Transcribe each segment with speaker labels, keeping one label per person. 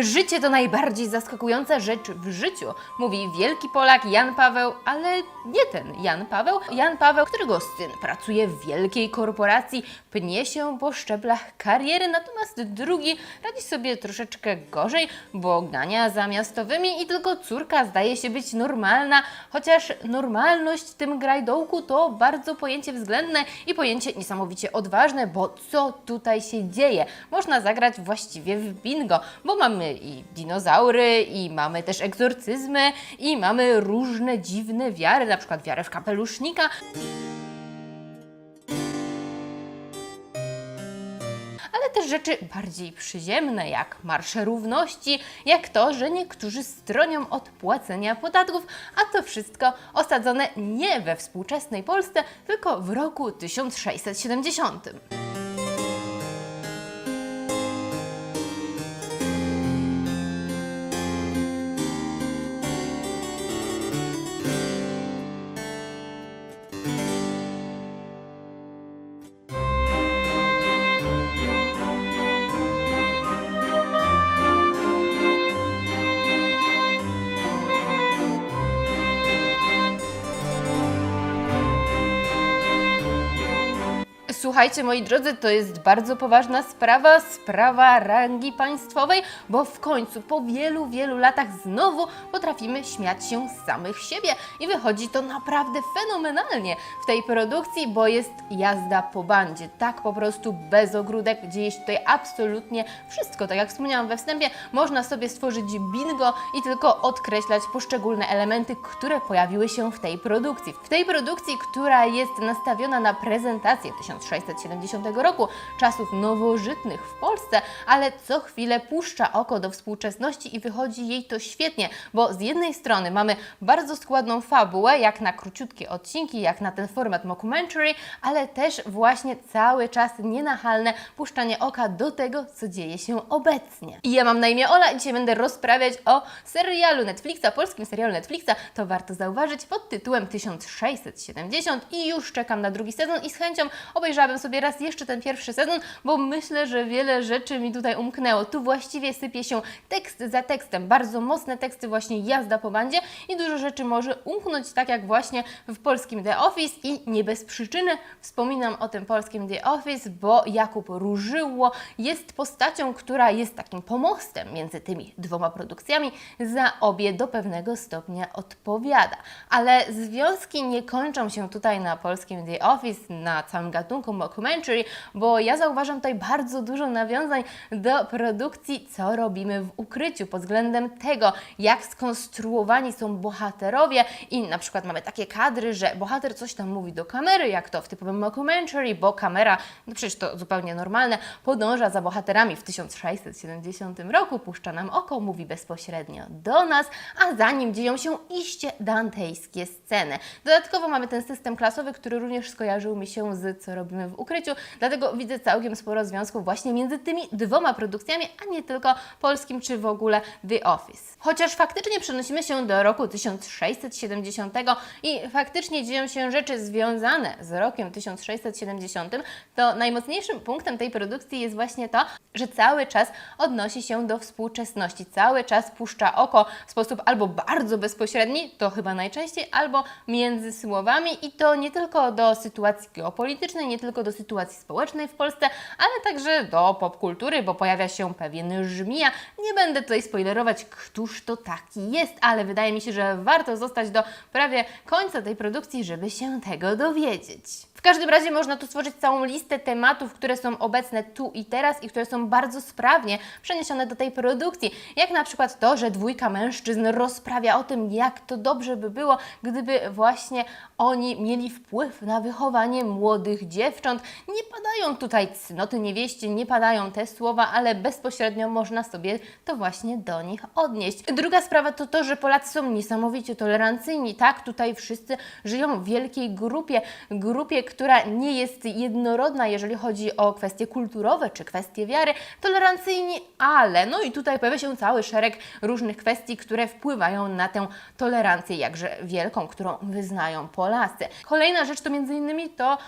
Speaker 1: Życie to najbardziej zaskakująca rzecz w życiu, mówi wielki Polak Jan Paweł, ale nie ten Jan Paweł. Jan Paweł, którego syn pracuje w wielkiej korporacji, pnie się po szczeblach kariery, natomiast drugi radzi sobie troszeczkę gorzej, bo gania za miastowymi i tylko córka zdaje się być normalna, chociaż normalność w tym grajdołku to bardzo pojęcie względne i pojęcie niesamowicie odważne, bo co tutaj się dzieje? Można zagrać właściwie w bingo, bo mamy i dinozaury, i mamy też egzorcyzmy, i mamy różne dziwne wiary, na przykład wiarę w kapelusznika. ale też rzeczy bardziej przyziemne, jak marsze równości, jak to, że niektórzy stronią od płacenia podatków, a to wszystko osadzone nie we współczesnej Polsce, tylko w roku 1670. Słuchajcie, moi drodzy, to jest bardzo poważna sprawa, sprawa rangi państwowej, bo w końcu po wielu, wielu latach znowu potrafimy śmiać się z samych siebie i wychodzi to naprawdę fenomenalnie w tej produkcji, bo jest jazda po bandzie. Tak po prostu bez ogródek dzieje się tutaj absolutnie wszystko. Tak jak wspomniałam we wstępie, można sobie stworzyć bingo i tylko odkreślać poszczególne elementy, które pojawiły się w tej produkcji. W tej produkcji, która jest nastawiona na prezentację 1670 roku, czasów nowożytnych w Polsce, ale co chwilę puszcza oko do współczesności i wychodzi jej to świetnie, bo z jednej strony mamy bardzo składną fabułę, jak na króciutkie odcinki, jak na ten format mockumentary, ale też właśnie cały czas nienachalne puszczanie oka do tego, co dzieje się obecnie. I ja mam na imię Ola i dzisiaj będę rozprawiać o serialu Netflixa, polskim serialu Netflixa, to warto zauważyć, pod tytułem 1670 i już czekam na drugi sezon i z chęcią obejrzałabym sobie raz jeszcze ten pierwszy sezon, bo myślę, że wiele rzeczy mi tutaj umknęło. Tu właściwie sypie się tekst za tekstem, bardzo mocne teksty, właśnie jazda po bandzie i dużo rzeczy może umknąć, tak jak właśnie w polskim The Office i nie bez przyczyny wspominam o tym polskim The Office, bo Jakub Różyło jest postacią, która jest takim pomostem między tymi dwoma produkcjami, za obie do pewnego stopnia odpowiada. Ale związki nie kończą się tutaj na polskim The Office, na całym gatunku mockumentary, bo ja zauważam tutaj bardzo dużo nawiązań do produkcji Co robimy w ukryciu pod względem tego, jak skonstruowani są bohaterowie i na przykład mamy takie kadry, że bohater coś tam mówi do kamery, jak to w typowym mockumentary, bo kamera, no przecież to zupełnie normalne, podąża za bohaterami w 1670 roku, puszcza nam oko, mówi bezpośrednio do nas, a za nim dzieją się iście dantejskie sceny. Dodatkowo mamy ten system klasowy, który również skojarzył mi się z Co robimy w ukryciu, dlatego widzę całkiem sporo związków właśnie między tymi dwoma produkcjami, a nie tylko polskim czy w ogóle The Office. Chociaż faktycznie przenosimy się do roku 1670 i faktycznie dzieją się rzeczy związane z rokiem 1670, to najmocniejszym punktem tej produkcji jest właśnie to, że cały czas odnosi się do współczesności, cały czas puszcza oko w sposób albo bardzo bezpośredni, to chyba najczęściej, albo między słowami i to nie tylko do sytuacji geopolitycznej, nie tylko do sytuacji społecznej w Polsce, ale także do popkultury, bo pojawia się pewien żmija. Nie będę tutaj spoilerować, któż to taki jest, ale wydaje mi się, że warto zostać do prawie końca tej produkcji, żeby się tego dowiedzieć. W każdym razie można tu stworzyć całą listę tematów, które są obecne tu i teraz i które są bardzo sprawnie przeniesione do tej produkcji. Jak na przykład to, że dwójka mężczyzn rozprawia o tym, jak to dobrze by było, gdyby właśnie oni mieli wpływ na wychowanie młodych dziewcząt. Nie padają tutaj cnoty niewieście, nie padają te słowa, ale bezpośrednio można sobie to właśnie do nich odnieść. Druga sprawa to to, że Polacy są niesamowicie tolerancyjni. Tak, tutaj wszyscy żyją w wielkiej grupie, grupie, która nie jest jednorodna, jeżeli chodzi o kwestie kulturowe czy kwestie wiary, tolerancyjni, ale no i tutaj pojawia się cały szereg różnych kwestii, które wpływają na tę tolerancję jakże wielką, którą wyznają Polacy. Kolejna rzecz to między innymi to,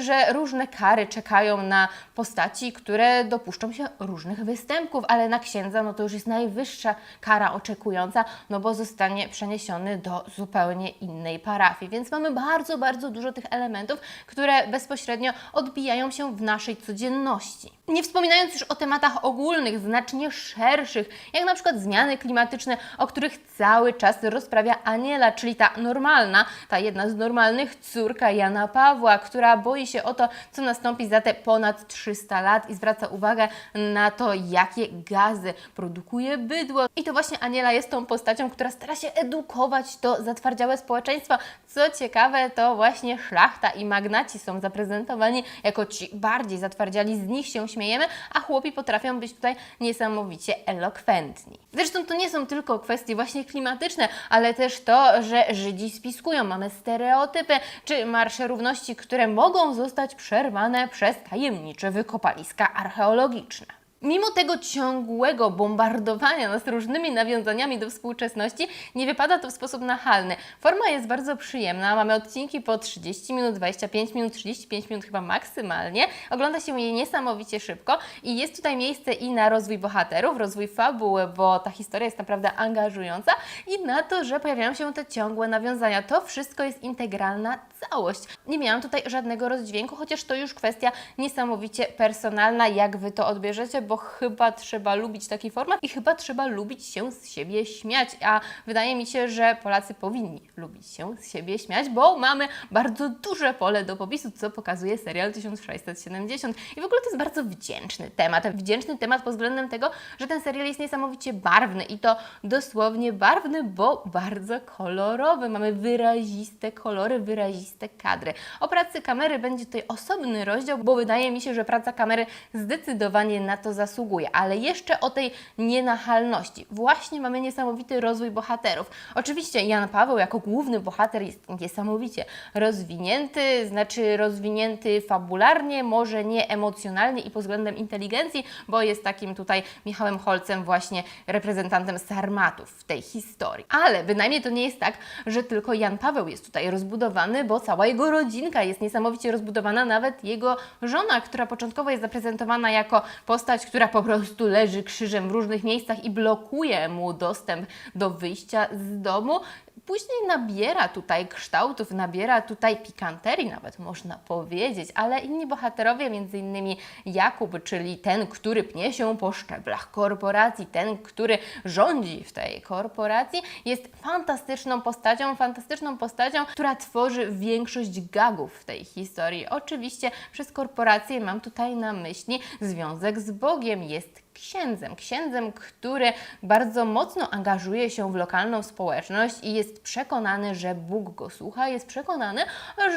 Speaker 1: że różne różne kary czekają na postaci, które dopuszczą się różnych występków, ale na księdza no to już jest najwyższa kara oczekująca, no bo zostanie przeniesiony do zupełnie innej parafii. Więc mamy bardzo, bardzo dużo tych elementów, które bezpośrednio odbijają się w naszej codzienności. Nie wspominając już o tematach ogólnych, znacznie szerszych, jak na przykład zmiany klimatyczne, o których cały czas rozprawia Aniela, czyli ta normalna, ta jedna z normalnych córka Jana Pawła, która boi się o to, co nastąpi za te ponad 300 lat i zwraca uwagę na to, jakie gazy produkuje bydło. I to właśnie Aniela jest tą postacią, która stara się edukować to zatwardziałe społeczeństwo. Co ciekawe, to właśnie szlachta i magnaci są zaprezentowani jako ci bardziej zatwardziali, z nich się śmiejemy, a chłopi potrafią być tutaj niesamowicie elokwentni. Zresztą to nie są tylko kwestie właśnie klimatyczne, ale też to, że Żydzi spiskują. Mamy stereotypy czy marsze równości, które mogą zostać przerwane przez tajemnicze wykopaliska archeologiczne. Mimo tego ciągłego bombardowania nas różnymi nawiązaniami do współczesności, nie wypada to w sposób nachalny. Forma jest bardzo przyjemna, mamy odcinki po 30 minut, 25 minut, 35 minut chyba maksymalnie. Ogląda się je niesamowicie szybko i jest tutaj miejsce i na rozwój bohaterów, rozwój fabuły, bo ta historia jest naprawdę angażująca i na to, że pojawiają się te ciągłe nawiązania. To wszystko jest integralna całość. Nie miałam tutaj żadnego rozdźwięku, chociaż to już kwestia niesamowicie personalna, jak Wy to odbierzecie, bo chyba trzeba lubić taki format i chyba trzeba lubić się z siebie śmiać, a wydaje mi się, że Polacy powinni lubić się z siebie śmiać, bo mamy bardzo duże pole do popisu, co pokazuje serial 1670 i w ogóle to jest bardzo wdzięczny temat, wdzięczny temat pod względem tego, że ten serial jest niesamowicie barwny i to dosłownie barwny, bo bardzo kolorowy. Mamy wyraziste kolory, wyraziste kadry. O pracy kamery będzie tutaj osobny rozdział, bo wydaje mi się, że praca kamery zdecydowanie na to zasługuje, ale jeszcze o tej nienachalności. Właśnie mamy niesamowity rozwój bohaterów. Oczywiście Jan Paweł jako główny bohater jest niesamowicie rozwinięty, znaczy rozwinięty fabularnie, może nie emocjonalnie i pod względem inteligencji, bo jest takim tutaj Michałem Holcem, właśnie reprezentantem sarmatów w tej historii. Ale bynajmniej to nie jest tak, że tylko Jan Paweł jest tutaj rozbudowany, bo cała jego rodzinka jest niesamowicie rozbudowana, nawet jego żona, która początkowo jest zaprezentowana jako postać, która po prostu leży krzyżem w różnych miejscach i blokuje mu dostęp do wyjścia z domu. Później nabiera tutaj kształtów, nabiera tutaj pikanterii, nawet można powiedzieć, ale inni bohaterowie, między innymi Jakub, czyli ten, który pnie się po szczeblach korporacji, ten, który rządzi w tej korporacji, jest fantastyczną postacią, fantastyczną postacią, która tworzy większość gagów w tej historii. Oczywiście przez korporację mam tutaj na myśli związek z Bogiem, jest księdzem. Księdzem, który bardzo mocno angażuje się w lokalną społeczność i jest przekonany, że Bóg go słucha, jest przekonany,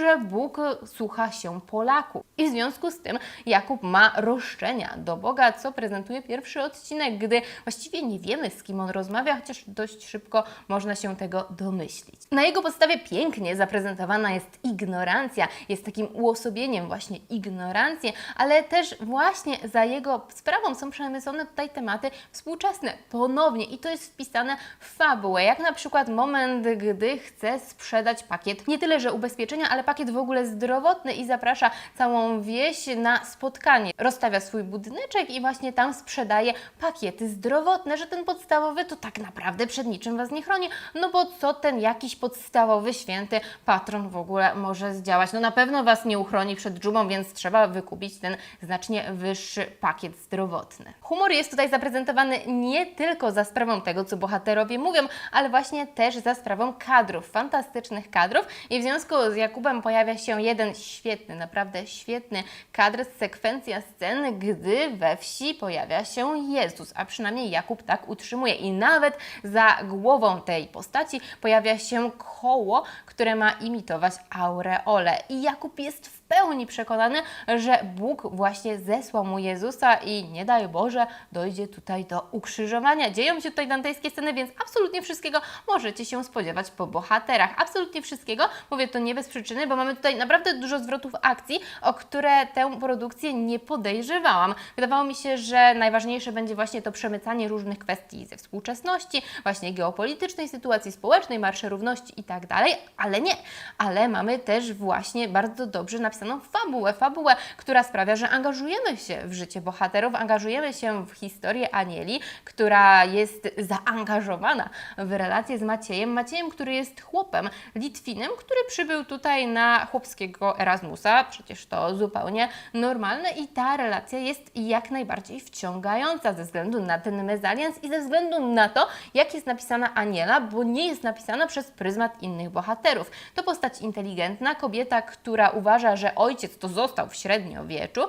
Speaker 1: że Bóg słucha się Polaków. I w związku z tym Jakub ma roszczenia do Boga, co prezentuje pierwszy odcinek, gdy właściwie nie wiemy, z kim on rozmawia, chociaż dość szybko można się tego domyślić. Na jego podstawie pięknie zaprezentowana jest ignorancja, jest takim uosobieniem właśnie ignorancji, ale też właśnie za jego sprawą są przemysłowe tutaj tematy współczesne, ponownie i to jest wpisane w fabułę, jak na przykład moment, gdy chce sprzedać pakiet, nie tyle, że ubezpieczenia, ale pakiet w ogóle zdrowotny i zaprasza całą wieś na spotkanie. Rozstawia swój budyneczek i właśnie tam sprzedaje pakiety zdrowotne, że ten podstawowy to tak naprawdę przed niczym Was nie chroni, no bo co ten jakiś podstawowy święty patron w ogóle może zdziałać? No na pewno Was nie uchroni przed dżumą, więc trzeba wykupić ten znacznie wyższy pakiet zdrowotny. Humor jest tutaj zaprezentowany nie tylko za sprawą tego, co bohaterowie mówią, ale właśnie też za sprawą kadrów, fantastycznych kadrów. I w związku z Jakubem pojawia się jeden świetny, naprawdę świetny kadr, sekwencja sceny, gdy we wsi pojawia się Jezus, a przynajmniej Jakub tak utrzymuje. I nawet za głową tej postaci pojawia się koło, które ma imitować aureolę. I Jakub jest w pełni przekonany, że Bóg właśnie zesłał mu Jezusa i nie daj Boże, dojdzie tutaj do ukrzyżowania. Dzieją się tutaj dantejskie sceny, więc absolutnie wszystkiego możecie się spodziewać po bohaterach. Absolutnie wszystkiego. Mówię to nie bez przyczyny, bo mamy tutaj naprawdę dużo zwrotów akcji, o które tę produkcję nie podejrzewałam. Wydawało mi się, że najważniejsze będzie właśnie to przemycanie różnych kwestii ze współczesności, właśnie geopolitycznej sytuacji społecznej, marsze równości i tak dalej, ale nie. Ale mamy też właśnie bardzo dobrze napisaną fabułę, fabułę, która sprawia, że angażujemy się w życie bohaterów, angażujemy się w historię Anieli, która jest zaangażowana w relację z Maciejem. Maciejem, który jest chłopem, Litwinem, który przybył tutaj na chłopskiego Erasmusa, przecież to zupełnie normalne i ta relacja jest jak najbardziej wciągająca ze względu na ten mezalians i ze względu na to, jak jest napisana Aniela, bo nie jest napisana przez pryzmat innych bohaterów. To postać inteligentna, kobieta, która uważa, że ojciec to został w średniowieczu.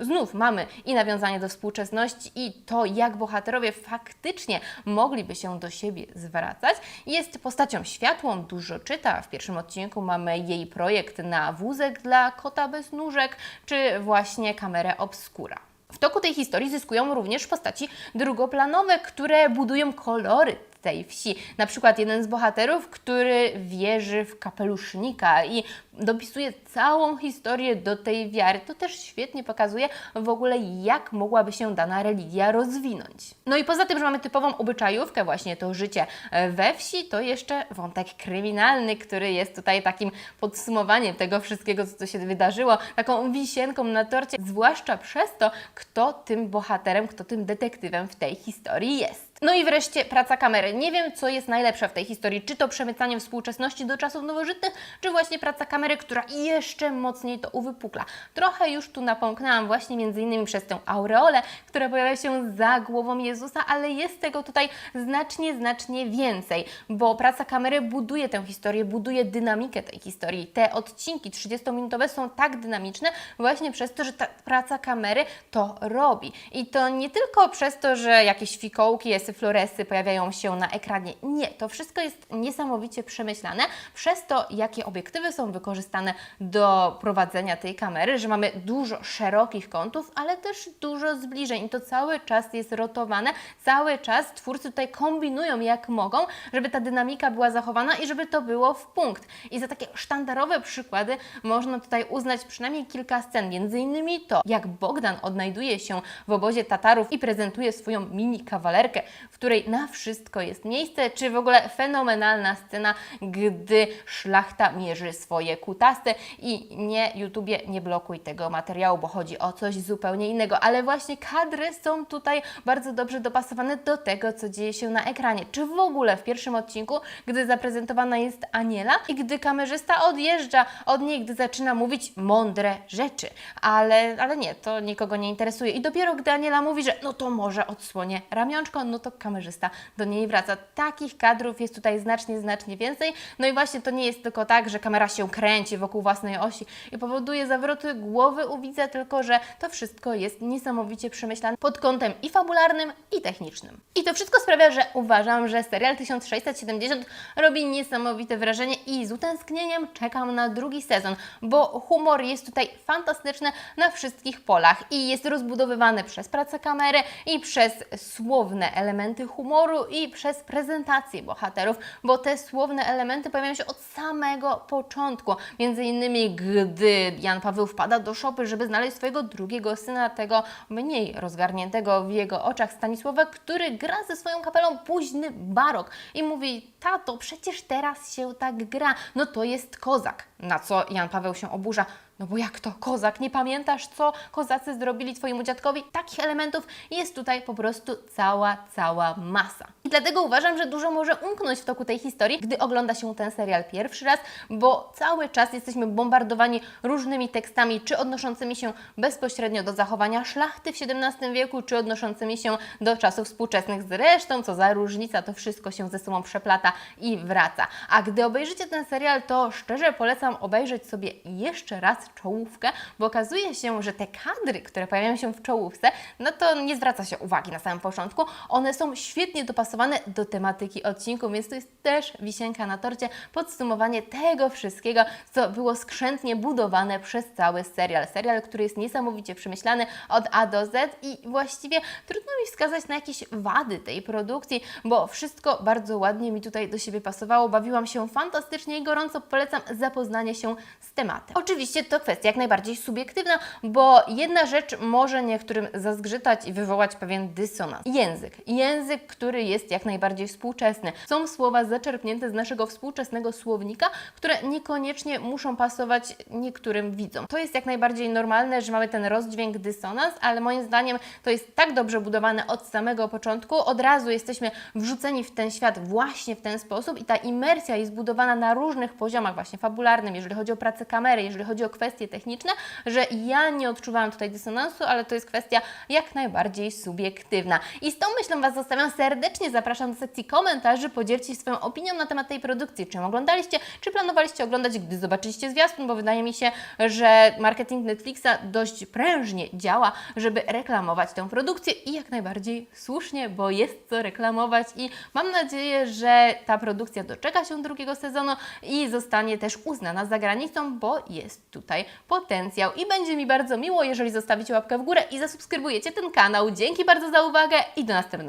Speaker 1: Znów mamy i nawiązanie do współczesności i to, jak bohaterowie faktycznie mogliby się do siebie zwracać. Jest postacią światłą, dużo czyta. W pierwszym odcinku mamy jej projekt na wózek dla kota bez nóżek, czy właśnie kamerę obscura. W toku tej historii zyskują również postaci drugoplanowe, które budują kolory tej wsi. Na przykład jeden z bohaterów, który wierzy w kapelusznika i dopisuje całą historię do tej wiary. To też świetnie pokazuje w ogóle, jak mogłaby się dana religia rozwinąć. No i poza tym, że mamy typową obyczajówkę, właśnie to życie we wsi, to jeszcze wątek kryminalny, który jest tutaj takim podsumowaniem tego wszystkiego, co się wydarzyło, taką wisienką na torcie, zwłaszcza przez to, kto tym bohaterem, kto tym detektywem w tej historii jest. No i wreszcie praca kamery. Nie wiem, co jest najlepsze w tej historii. Czy to przemycanie współczesności do czasów nowożytnych, czy właśnie praca kamery, która jeszcze mocniej to uwypukla. Trochę już tu napomknęłam właśnie między innymi przez tę aureolę, która pojawia się za głową Jezusa, ale jest tego tutaj znacznie, znacznie więcej, bo praca kamery buduje tę historię, buduje dynamikę tej historii. Te odcinki 30-minutowe są tak dynamiczne właśnie przez to, że ta praca kamery to robi. I to nie tylko przez to, że jakieś fikołki, floresy pojawiają się na ekranie. Nie, to wszystko jest niesamowicie przemyślane przez to, jakie obiektywy są wykorzystane do prowadzenia tej kamery, że mamy dużo szerokich kątów, ale też dużo zbliżeń i to cały czas jest rotowane, cały czas twórcy tutaj kombinują jak mogą, żeby ta dynamika była zachowana i żeby to było w punkt. I za takie sztandarowe przykłady można tutaj uznać przynajmniej kilka scen, między innymi to, jak Bogdan odnajduje się w obozie Tatarów i prezentuje swoją mini kawalerkę, w której na wszystko jest miejsce, czy w ogóle fenomenalna scena, gdy szlachta mierzy swoje kutaste? I nie, YouTubie, nie blokuj tego materiału, bo chodzi o coś zupełnie innego, ale właśnie kadry są tutaj bardzo dobrze dopasowane do tego, co dzieje się na ekranie, czy w ogóle w pierwszym odcinku, gdy zaprezentowana jest Aniela i gdy kamerzysta odjeżdża od niej, gdy zaczyna mówić mądre rzeczy, ale, ale nie, to nikogo nie interesuje. I dopiero gdy Aniela mówi, że no to może odsłonię ramionczko, no to kamerzysta do niej wraca. Takich kadrów jest tutaj znacznie, znacznie więcej. No i właśnie to nie jest tylko tak, że kamera się kręci wokół własnej osi i powoduje zawroty głowy u widza, tylko że to wszystko jest niesamowicie przemyślane pod kątem i fabularnym, i technicznym. I to wszystko sprawia, że uważam, że serial 1670 robi niesamowite wrażenie i z utęsknieniem czekam na drugi sezon, bo humor jest tutaj fantastyczny na wszystkich polach i jest rozbudowywany przez pracę kamery i przez słowne elementy humoru i przez prezentację bohaterów, bo te słowne elementy pojawiają się od samego początku. Między innymi, gdy Jan Paweł wpada do szopy, żeby znaleźć swojego drugiego syna, tego mniej rozgarniętego w jego oczach Stanisława, który gra ze swoją kapelą późny barok i mówi: Tato, przecież teraz się tak gra, no to jest kozak. Na co Jan Paweł się oburza. No bo jak to kozak? Nie pamiętasz, co kozacy zrobili Twojemu dziadkowi? Takich elementów jest tutaj po prostu cała, cała masa. I dlatego uważam, że dużo może umknąć w toku tej historii, gdy ogląda się ten serial pierwszy raz, bo cały czas jesteśmy bombardowani różnymi tekstami, czy odnoszącymi się bezpośrednio do zachowania szlachty w XVII wieku, czy odnoszącymi się do czasów współczesnych zresztą, co za różnica, to wszystko się ze sobą przeplata i wraca. A gdy obejrzycie ten serial, to szczerze polecam obejrzeć sobie jeszcze raz czołówkę, bo okazuje się, że te kadry, które pojawiają się w czołówce, no to nie zwraca się uwagi na samym początku. One są świetnie dopasowane do tematyki odcinku, więc to jest też wisienka na torcie, podsumowanie tego wszystkiego, co było skrzętnie budowane przez cały serial. Serial, który jest niesamowicie przemyślany od A do Z i właściwie trudno mi wskazać na jakieś wady tej produkcji, bo wszystko bardzo ładnie mi tutaj do siebie pasowało. Bawiłam się fantastycznie i gorąco polecam zapoznanie się z tematem. Oczywiście to kwestia jak najbardziej subiektywna, bo jedna rzecz może niektórym zazgrzytać i wywołać pewien dysonans. Język. Język, który jest jak najbardziej współczesny. Są słowa zaczerpnięte z naszego współczesnego słownika, które niekoniecznie muszą pasować niektórym widzom. To jest jak najbardziej normalne, że mamy ten rozdźwięk, dysonans, ale moim zdaniem to jest tak dobrze budowane od samego początku. Od razu jesteśmy wrzuceni w ten świat właśnie w ten sposób i ta imersja jest budowana na różnych poziomach, właśnie fabularnym, jeżeli chodzi o pracę kamery, jeżeli chodzi o kwestie techniczne, że ja nie odczuwałam tutaj dysonansu, ale to jest kwestia jak najbardziej subiektywna. I z tą myślą Was zostawiam serdecznie. Zapraszam do sekcji komentarzy, podzielcie się swoją opinią na temat tej produkcji. Czym oglądaliście, czy planowaliście oglądać, gdy zobaczyliście zwiastun, bo wydaje mi się, że marketing Netflixa dość prężnie działa, żeby reklamować tę produkcję i jak najbardziej słusznie, bo jest co reklamować i mam nadzieję, że ta produkcja doczeka się drugiego sezonu i zostanie też uznana za granicą, bo jest tutaj potencjał i będzie mi bardzo miło, jeżeli zostawicie łapkę w górę i zasubskrybujecie ten kanał. Dzięki bardzo za uwagę i do następnego.